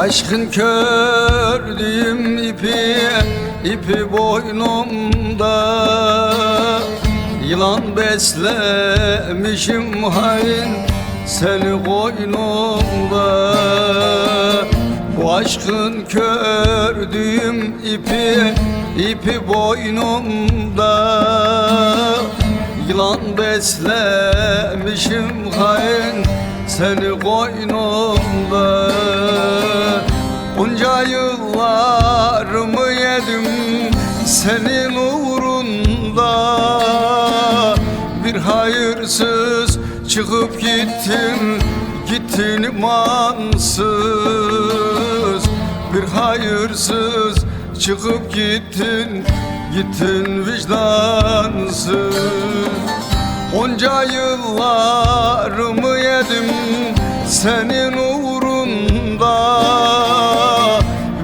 Aşkın kördüğüm ipi ipi boynumda. Yılan beslemişim hain seni koynumda. Bu aşkın kördüğüm ipi ipi boynumda. Yılan beslemişim hain seni koynumda Bunca yıllarımı yedim? Senin uğrunda Bir hayırsız çıkıp gittin gittin imansız. Bir hayırsız çıkıp gittin gittin vicdansız Onca yıllarımı yedim senin uğrunda.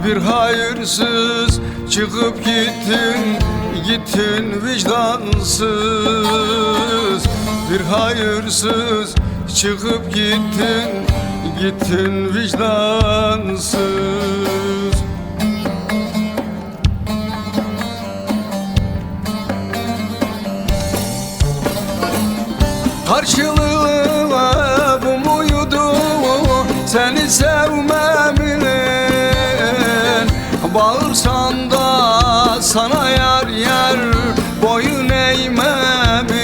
Bir hayırsız çıkıp gittin gittin vicdansız. Bir hayırsız çıkıp gittin gittin vicdansız Karşılığı bu muydu seni sevmemin Bağırsan da sana yar yar boyun eğmemin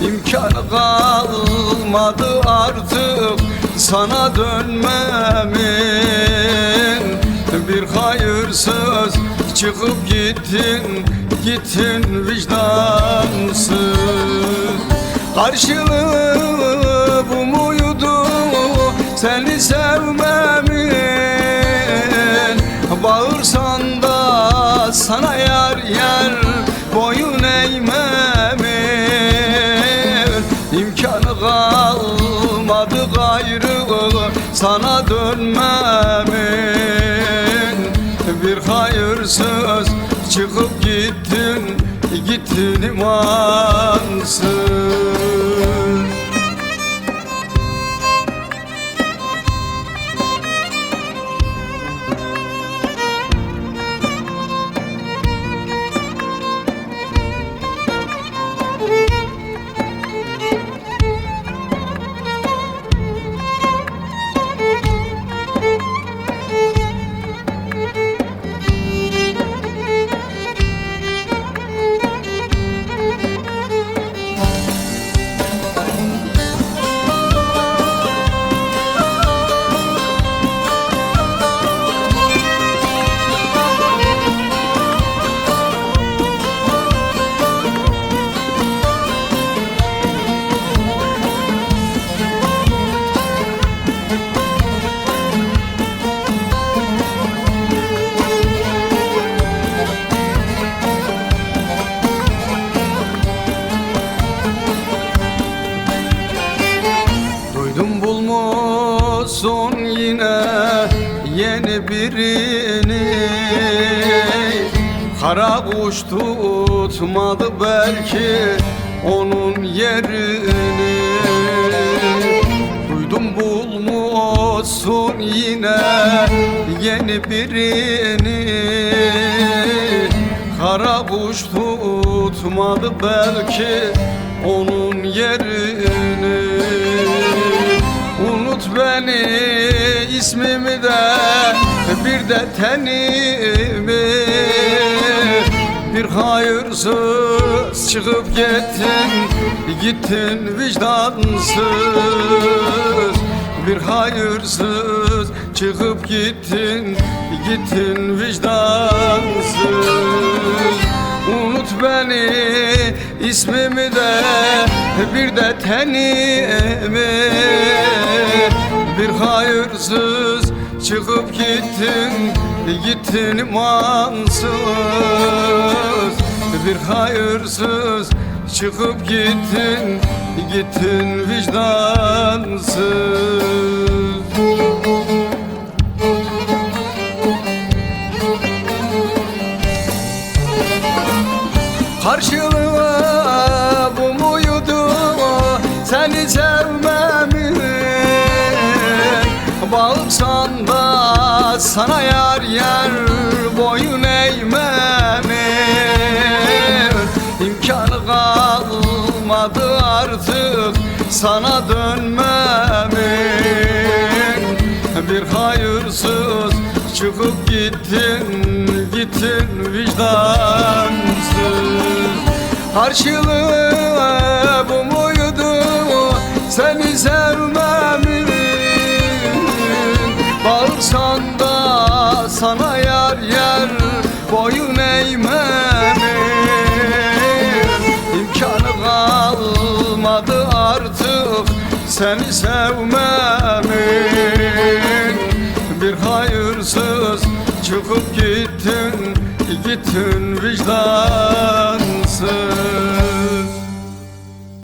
İmkanı kalmadı artık sana dönmemin hayırsız çıkıp gittin gittin vicdansız. Karşılığı bu muydu? Seni sevmemin. Bağırsan da sana yar yar boyun eğmemin. İmkanı kalmadı gayrı sana dönmemin hayırsız çıkıp gittin gittin imansız birini Kara kuş tutmadı belki onun yerini. Duydum bulmuşsun yine yeni birini. Kara kuş tutmadı belki onun yerini. Unut beni ismimi de bir de tenimi. Bir hayırsız çıkıp gittin gittin vicdansız. Bir hayırsız çıkıp gittin gittin vicdansız. Unut beni ismimi de bir de tenimi Bir hayırsız çıkıp gittin gittin imansız Bir hayırsız çıkıp gittin gittin vicdansız. Karşılığı sana yar yar boyun eğmemin İmkanı kalmadı artık sana dönmemin. Bir hayırsız çıkıp gittin gittin vicdansız. Karşılığı bu muydu? Seni sevmemin sana yar yar boyun eğmemin İmkanı kalmadı artık seni sevmemin. Bir hayırsız çıkıp gittin gittin vicdansız